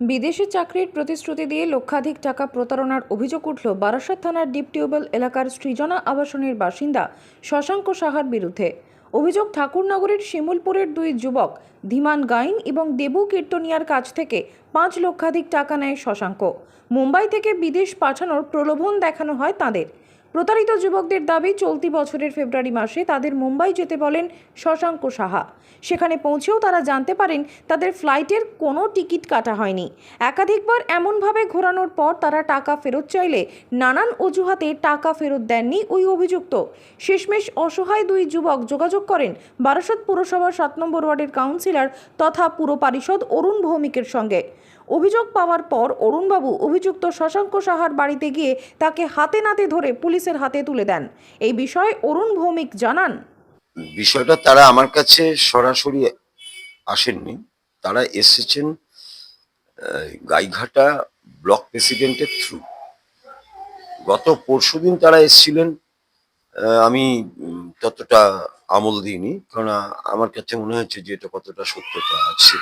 বিদেশি চাকরির প্রতিশ্রুতি দিয়ে লক্ষাধিক টাকা প্রতারণার অভিযোগ উঠল বারাসাত থানার ডিপ টিউবওয়েল এলাকার সৃজনা আবাসনের বাসিন্দা শশাঙ্ক সাহার বিরুদ্ধে। অভিযোগ, ঠাকুরনগরের শিমুলপুরের দুই যুবক, ধীমান গাইন এবং দেবু কীর্তনিয়ার কাছ থেকে পাঁচ লক্ষাধিক টাকা নেয় শশাঙ্ক। মুম্বাই থেকে বিদেশ পাঠানোর প্রলোভন দেখানো হয় তাদের। প্রতারিত যুবকদের দাবি, চলতি বছরের ফেব্রুয়ারি মাসে তাদের মুম্বাই যেতে বলেন শশাঙ্ক সাহা। সেখানে পৌঁছেও তারা জানতে পারেন, তাদের ফ্লাইটের কোনো টিকিট কাটা হয়নি। একাধিকবার এমনভাবে ঘোরানোর পর তারা টাকা ফেরত চাইলে নানান অজুহাতে টাকা ফেরত দেননি ওই অভিযুক্ত। শেষমেশ অসহায় দুই যুবক যোগাযোগ করেন বারাসত পুরসভার সাত নম্বর ওয়ার্ডের কাউন্সিলর তথা পুর পারিষদ অরুণ ভৌমিকের সঙ্গে। অভিযোগ পাওয়ার পর অরুণবাবু অভিযুক্ত শশাঙ্ক সাহার বাড়িতে গিয়ে তাকে হাতে নাতে ধরে পুলিশের হাতে তুলে দেন। এই বিষয়ে অরুণ ভৌমিক জানান। বিষয়টা তারা আমার কাছে সরাসরি আসেননি। তারা এসেছেন গাইঘাটা ব্লক প্রেসিডেন্টের থ্রু গত পরশুদিন তারা এসেছিলেন আমি ততটা আমল দিইনি। আ- আমার কাছে মনে হয়েছে যে এটা কতটা সত্যতা আছে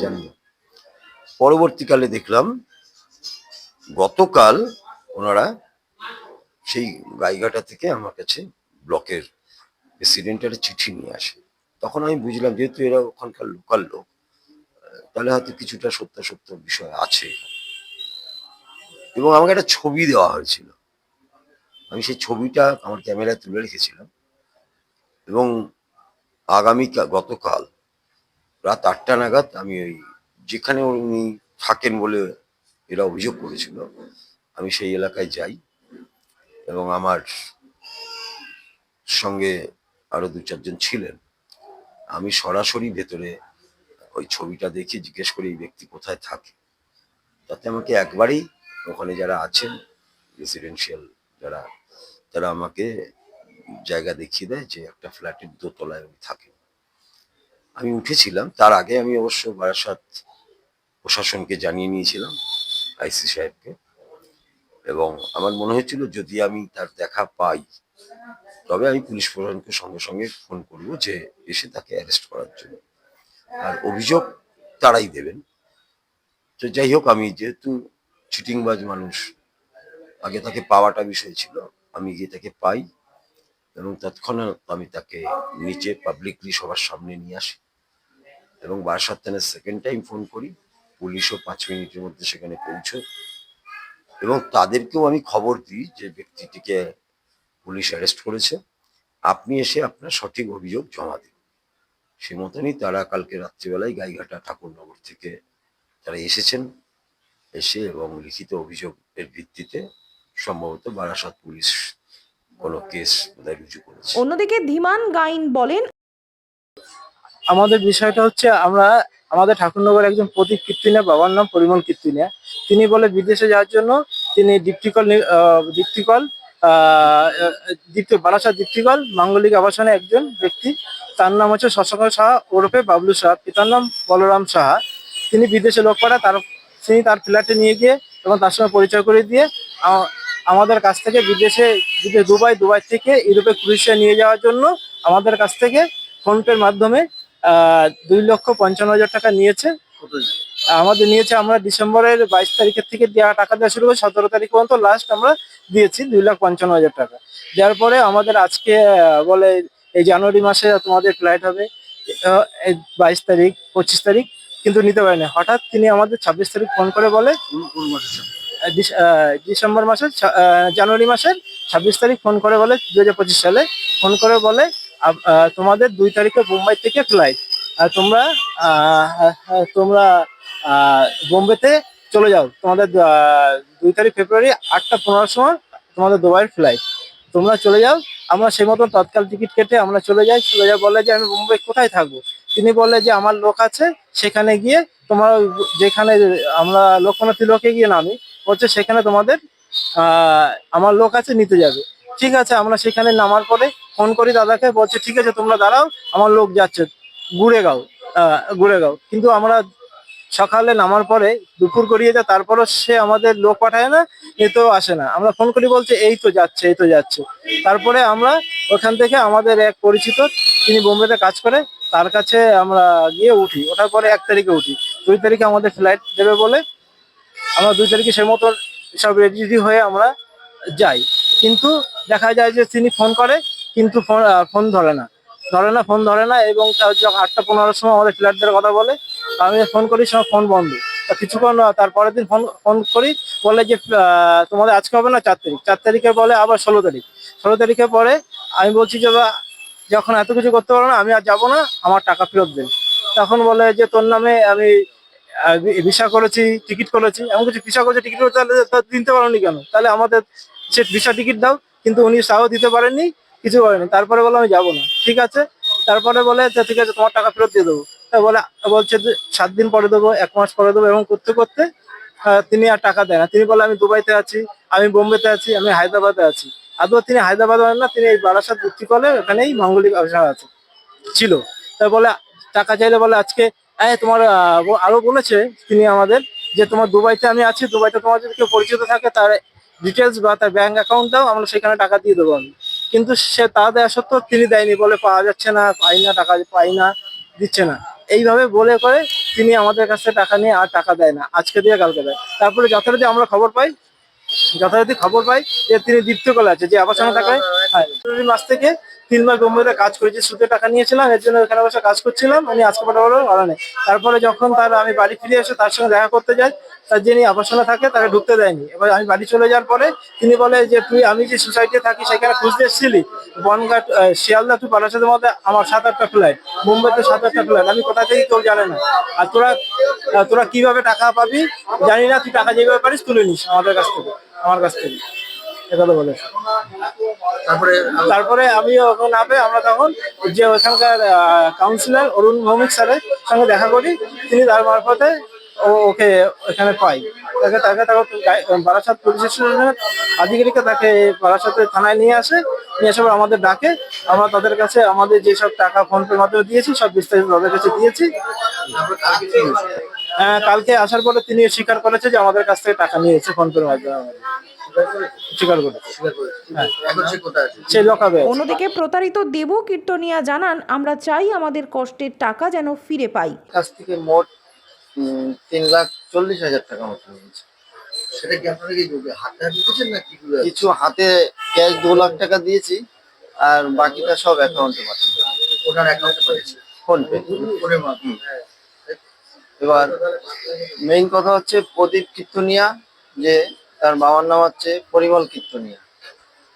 জানি না। পরবর্তীকালে দেখলাম গতকাল ওনারা সেই গাইঘাটা থেকে আমার কাছে ব্লকের প্রেসিডেন্টের চিঠি নিয়ে আসে। তখন আমি বুঝলাম, যেহেতু এরা ওখানকার লোকাল লোক তাহলে হয়তো কিছুটা সত্যাসত্য বিষয় আছে। এবং আমাকে একটা ছবি দেওয়া হয়েছিল। আমি সেই ছবিটা আমার ক্যামেরায় তুলে রেখেছিলাম। এবং আগামী গতকাল রাত আটটা নাগাদ আমি ওই যেখানে উনি থাকেন বলে এরা অভিযোগ করেছিল, আমি সেই এলাকায় যাই এবং আমার সঙ্গে আরও দু চারজন ছিলেন। আমি সরাসরি ভেতরে ওই ছবিটা দেখে জিজ্ঞেস করি, এই ব্যক্তি কোথায় থাকে? তাতে আমাকে একবারই ওখানে যারা আছেন রেসিডেন্সিয়াল যারা, তারা আমাকে জায়গা দেখিয়ে দেয় যে একটা ফ্ল্যাটের দোতলায় উনি থাকেন। আমি উঠেছিলাম, তার আগে আমি অবশ্য বারাসাত প্রশাসনকে জানিয়ে নিয়েছিলাম, আইসি সাহেবকে। এবং আমার মনে হয়েছিল যদি আমি তার দেখা পাই, তবে আমি পুলিশ প্রশাসনকে সঙ্গে সঙ্গে ফোন করব যে এসে তাকে অ্যারেস্ট করার জন্য। আর অভিযোগ তারাই দেবেন। তো যাই হোক, আমি যেহেতু চিটিংবাজ মানুষ, আগে তাকে পাওয়াটা বিষয় ছিল, আমি গিয়ে তাকে পাই এবং তৎক্ষণাৎ আমি তাকে নিচে পাবলিকলি সবার সামনে নিয়ে আসি এবং বারাসাত সেকেন্ড টাইম ফোন করি। পুলিশও পাঁচ মিনিটের মধ্যে সেখানে পৌঁছয়। এবং তাদেরকেও আমি খবর দিই যে ব্যক্তিটিকে পুলিশ অ্যারেস্ট করেছে। আপনি এসে আপনার সঠিক অভিযোগ জমা দিন। সে মতনই তারা কালকে রাত্রিবেলায় গাইঘাটা ঠাকুরনগর থেকে তারা এসেছেন। এসে এবং লিখিত অভিযোগের ভিত্তিতে সম্ভবত বারাসাত পুলিশ কোনো কেস বোধহয় রুজু করেছে। অন্যদিকে ধীমান গাইন বলেন আমাদের বিষয়টা হচ্ছে আমরা আমাদের ঠাকুরনগর একজন প্রতীক কীর্তিনিয়া, বাবার নাম পরিমল কীর্তিনিয়া। তিনি বলে, বিদেশে যাওয়ার জন্য তিনি দীপ্তিকল দীপ্তিকল দীপ্তি, বারাসাত দীপ্তিকল, মাঙ্গলিক আবাসনে একজন ব্যক্তি। তার নাম হচ্ছে শশাঙ্ক সাহা ওরফে বাবলু সাহা। পিতার নাম বলরাম সাহা। তিনি বিদেশে লোক পাঠায়, তার, তিনি তার ফ্ল্যাটে নিয়ে গিয়ে এবং তার সঙ্গে পরিচয় করে দিয়ে আমাদের কাছ থেকে বিদেশে, বিদেশ দুবাই দুবাই থেকে ইউরোপে ক্রুইশিয়া নিয়ে যাওয়ার জন্য আমাদের কাছ থেকে ফোনপের মাধ্যমে দুই লক্ষ পঞ্চান্ন হাজার টাকা নিয়েছে। আমাদের নিয়েছে আমরা ডিসেম্বরের বাইশ তারিখের থেকে দেওয়া টাকা দেওয়া শুরু করে সতেরো তারিখ পর্যন্ত লাস্ট আমরা দিয়েছি দুই লাখ পঞ্চান্ন হাজার টাকা। দেওয়ার পরে আমাদের আজকে বলে এই জানুয়ারি মাসে তোমাদের ফ্লাইট হবে বাইশ তারিখ পঁচিশ তারিখ কিন্তু নিতে পারেনি। হঠাৎ তিনি আমাদের ছাব্বিশ তারিখ ফোন করে বলে ডিসেম্বর মাসের জানুয়ারি মাসের ছাব্বিশ তারিখ ফোন করে বলে দু হাজার পঁচিশ সালে ফোন করে বলে তোমাদের দুই তারিখে বোম্বাই থেকে ফ্লাইট আর তোমরা তোমরা বোম্বেতে চলে যাও। তোমাদের দুই তারিখ ফেব্রুয়ারি আটটা পনেরোর সময় তোমাদের দুবাইয়ের ফ্লাইট তোমরা চলে যাও। আমরা সেই মতন তৎকাল টিকিট কেটে আমরা চলে যাই। চলে যাই বলে যে, আমি মুম্বাই কোথায় থাকব? তিনি বললে যে, আমার লোক আছে, সেখানে গিয়ে তোমার যেখানে আমরা লোকনাথ তিলকে গিয়ে নামি, হচ্ছে সেখানে তোমাদের আমার লোক আছে, নিতে যাবে। ঠিক আছে, আমরা সেখানে নামার পরে ফোন করি দাদাকে, বলছে, ঠিক আছে, তোমরা দাঁড়াও, আমার লোক যাচ্ছে গুড়েগাঁও গুড়েগাঁও কিন্তু আমরা সকালে নামার পরে দুপুর গড়িয়ে যায় তারপরও সে আমাদের লোক পাঠায় না তো আসে না। আমরা ফোন করি, বলছে, এই তো যাচ্ছে, এই তো যাচ্ছে। তারপরে আমরা ওখান থেকে আমাদের এক পরিচিত, তিনি বোম্বেতে কাজ করে, তার কাছে আমরা গিয়ে উঠি। ওঠার পরে এক তারিখে উঠি। দুই তারিখে আমাদের ফ্লাইট দেবে বলে আমরা দুই তারিখে সেই মতো সব রেডি হয়ে আমরা যাই। কিন্তু দেখা যায় যে তিনি ফোন করে কিন্তু ফোন ফোন ধরে না। ধরে না, ফোন ধরে না এবং যখন আটটা পনেরোর সময় আমাদের ফ্ল্যাট দেওয়ার কথা বলে, আমি ফোন করি সময় ফোন বন্ধ। কিছুক্ষণ তারপরের দিন ফোন ফোন করি, বলে যে তোমাদের আজকে হবে না চার তারিখ। চার তারিখে বলে আবার ষোলো তারিখ। ষোলো তারিখে পরে আমি বলছি যে যখন এত কিছু করতে পারো না, আমি আর যাব না, আমার টাকা ফেরত দেন। তখন বলে যে, তোর নামে আমি ভিসা করেছি, টিকিট করেছি। এমন কিছু ভিসা করেছি, টিকিট করেছি, তাহলে দিতে পারোনি কেন? তাহলে আমাদের সে ভিসা টিকিট দাও। কিন্তু উনি সাহস দিতে পারেননি। কিছু করেনি। তারপরে বলে আমি যাব না। ঠিক আছে। তারপরে বলে যে ঠিক আছে, তোমার টাকা ফেরত দিয়ে দেবো। বলে, বলছে যে, সাত দিন পরে দেবো, এক মাস পরে দেবো এবং করতে করতে তিনি আর টাকা দেয় না। তিনি বলে, আমি দুবাইতে আছি, আমি বোম্বেতে আছি, আমি হায়দ্রাবাদে আছি। আদৌ তিনি হায়দ্রাবাদ হায়দ্রাবাদে না, তিনি এই বারাসাত ভিত্তি কলে ওখানেই মাঙ্গলিক ব্যবসা আছে, ছিল। তাই বলে, টাকা চাইলে বলে, আজকে, এই তোমার আরও বলেছে তিনি আমাদের যে, তোমার দুবাইতে আমি আছি, দুবাইতে তোমার যদি কেউ পরিচিত থাকে, তার ডিটেলস বা তার ব্যাংক অ্যাকাউন্ট দাও আমরা সেখানে টাকা দিয়ে দেবো আমি। কিন্তু সে তা দেয়া সত্ত্বেও তিনি দেয়নি বলে পাওয়া যাচ্ছে না পাই না, টাকা পাই না, দিচ্ছে না। এইভাবে বলে করে তিনি আমাদের কাছে টাকা নিয়ে আর টাকা দেয় না, আজকে দিয়ে কালকে দেয়। তারপরে যথারীতি আমরা খবর পাই, যথারীতি খবর পাই যে তিনি দীপ্ত কলে আছে, যে আবাসনে টাকায় হ্যাঁ মাস থেকে তিন মাস বোম্বেতে কাজ করেছি, সুদে টাকা নিয়েছিলাম, এর জন্য এখানে বসে কাজ করছিলাম, আমি আজকে পাঠাবো ভালো নেই। তারপরে যখন তার আমি বাড়ি ফিরে এসে তার সঙ্গে দেখা করতে যাই তার যিনি আবাসনে থাকে তাকে ঢুকতে দেয়নি। এবার আমি বাড়ি চলে যাওয়ার পরে তিনি বলে যে তুই আমি যে সোসাইটিতে থাকি সেখানে খুঁজতে এসেছিলি। বনঘাট শিয়ালদা টু বারাসাতের মধ্যে আমার সাত আটটা ফ্লাইট মুম্বাইতে সাত আটটা ফ্লাইট আমি কোথা থেকে কেউ জানে না। আর তোরা তোরা কীভাবে টাকা পাবি জানি না। তুই টাকা যেভাবে পারিস তুলে নিস আমাদের কাছ থেকে আমার কাছ থেকে। বলে। তারপরে তারপরে আমি ওখানে আমরা তখন যে ওখানকার কাউন্সিলর অরুণ ভৌমিক স্যারের সঙ্গে দেখা করি। তিনি তার মারফতে ও ওকে এখানে পাই তাকে তাকে তাকে বারাসাত পুলিশ স্টেশনের আধিকারিকরা তাকে বারাসাতের থানায় নিয়ে আসে নিয়ে আসার আমাদের ডাকে আমরা তাদের কাছে আমাদের যেসব টাকা ফোন পের মাধ্যমে দিয়েছি সব বিস্তারিত তাদের কাছে দিয়েছি তারপরে কালকে আসার পরে তিনি স্বীকার করেছে যে আমাদের কাছ থেকে টাকা নিয়েছে ফোন পের মাধ্যমে আমাদের। স্বীকার করেছে স্বীকার করেছে। হ্যাঁ। এখন সে কোথায় আছে সেই লকাবে আছে। অন্যদিকে প্রতারিত দেবু কীর্তনিয়া জানান আমরা চাই আমাদের কষ্টের টাকা যেন ফিরে পাই কাছ থেকে মোট তিন লাখ চল্লিশ হাজার টাকা মতো নিয়েছে সেটা কি আপনারা কি হাতে হাতে দিচ্ছেন না কি কিছু হাতে ক্যাশ দু লাখ টাকা দিয়েছি আর বাকিটা সব অ্যাকাউন্টে পাঠিয়ে ওনার অ্যাকাউন্টে পড়েছে ফোন পে। ফোনের মাধ্যমে। এবার মেইন কথা হচ্ছে প্রদীপ কীর্তনিয়া যে তার বাবার নাম হচ্ছে পরিমল কীর্তনিয়া।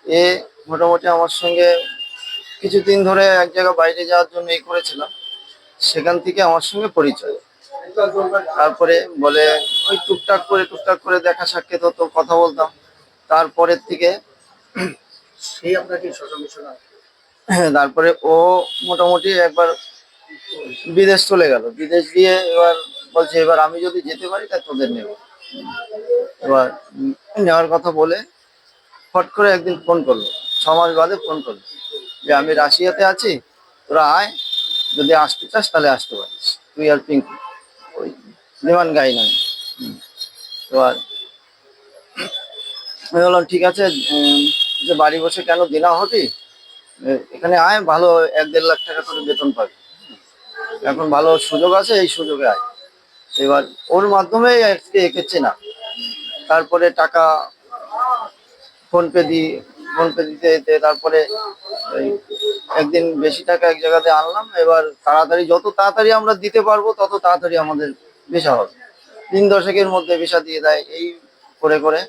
এ মোটামুটি আমার সঙ্গে কিছুদিন ধরে এক জায়গায় বাইরে যাওয়ার জন্য এই করেছিলাম। সেখান থেকে আমার সঙ্গে পরিচয়। তারপরে বলে, ওই টুকটাক করে টুকটাক করে দেখা সাক্ষাৎ হতো, কথা বলতাম। তারপরের থেকে তারপরে ও মোটামুটি একবার বিদেশ চলে গেল। বিদেশ গিয়ে এবার বলছে, এবার আমি যদি যেতে পারি, তা তোদের নেব। এবার নেওয়ার কথা বলে ফট করে একদিন ফোন করল। ছ মাস বাদে ফোন করল যে, আমি রাশিয়াতে আছি, তোরা আয়। যদি আসতে চাস, তাহলে আসতে পারিস। তুই আর পিঙ্কু। বিমান গাই না এবার আমি বললাম, ঠিক আছে যে বাড়ি বসে কেন দিনা এ- এখানে আয়, ভালো এক দেড় লাখ টাকা করে বেতন পাবি। এখন ভালো সুযোগ আছে, এই সুযোগে আয়। এবার ওর মাধ্যমে আজকে এঁকেছে না। তারপরে টাকা ফোনপে দিই ফোন পে দিতে দিতে তারপরে একদিন বেশি টাকা এক জায়গাতে আনলাম। এবার তাড়াতাড়ি, যত তাড়াতাড়ি আমরা দিতে পারব, তত তাড়াতাড়ি আমাদের ভিসা হবে দিন দশেকের মধ্যে ভিসা দিয়ে দেয় এই করে করে।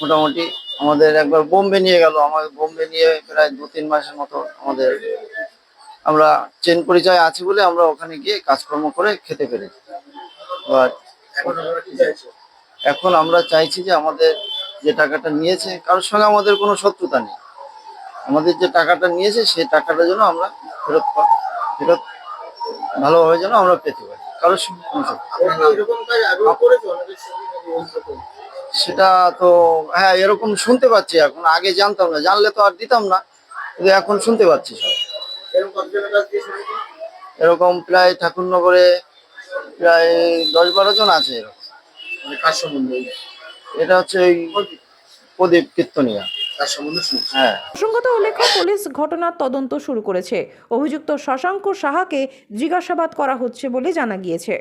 মোটামুটি আমাদের একবার বোম্বে নিয়ে গেল। আমাদের বোম্বে নিয়ে প্রায় দু তিন মাসের মতো আমাদের আমরা চেন পরিচয় আছি বলে আমরা ওখানে গিয়ে কাজকর্ম করে খেতে পেরেছি। এবার এখন আমরা চাইছি? যে আমাদের যে টাকাটা নিয়েছে কারোর সঙ্গে আমাদের কোনো শত্রুতা নেই। আমাদের যে টাকাটা নিয়েছে সেই টাকাটা যেন আমরা ফেরত ফেরত ভালোভাবে যেন আমরা পেতে পারি। সেটা তো হ্যাঁ এরকম শুনতে পাচ্ছি এখন। আগে জানতাম না জানলে তো আর দিতাম না কিন্তু এখন শুনতে পাচ্ছি সব? এরকম প্রায় ঠাকুরনগরে প্রায় দশ বারো জন আছে এরকম। মানে এটা হচ্ছে ওই প্রদীপ কীর্তনিয়া। তার সম্বন্ধে শুনছি হ্যাঁ। প্রসঙ্গত উল্লেখ্য পুলিশ ঘটনার তদন্ত শুরু করেছে। অভিযুক্ত শশাঙ্ক সাহাকে জিজ্ঞাসাবাদ করা হচ্ছে বলে জানা গিয়েছে।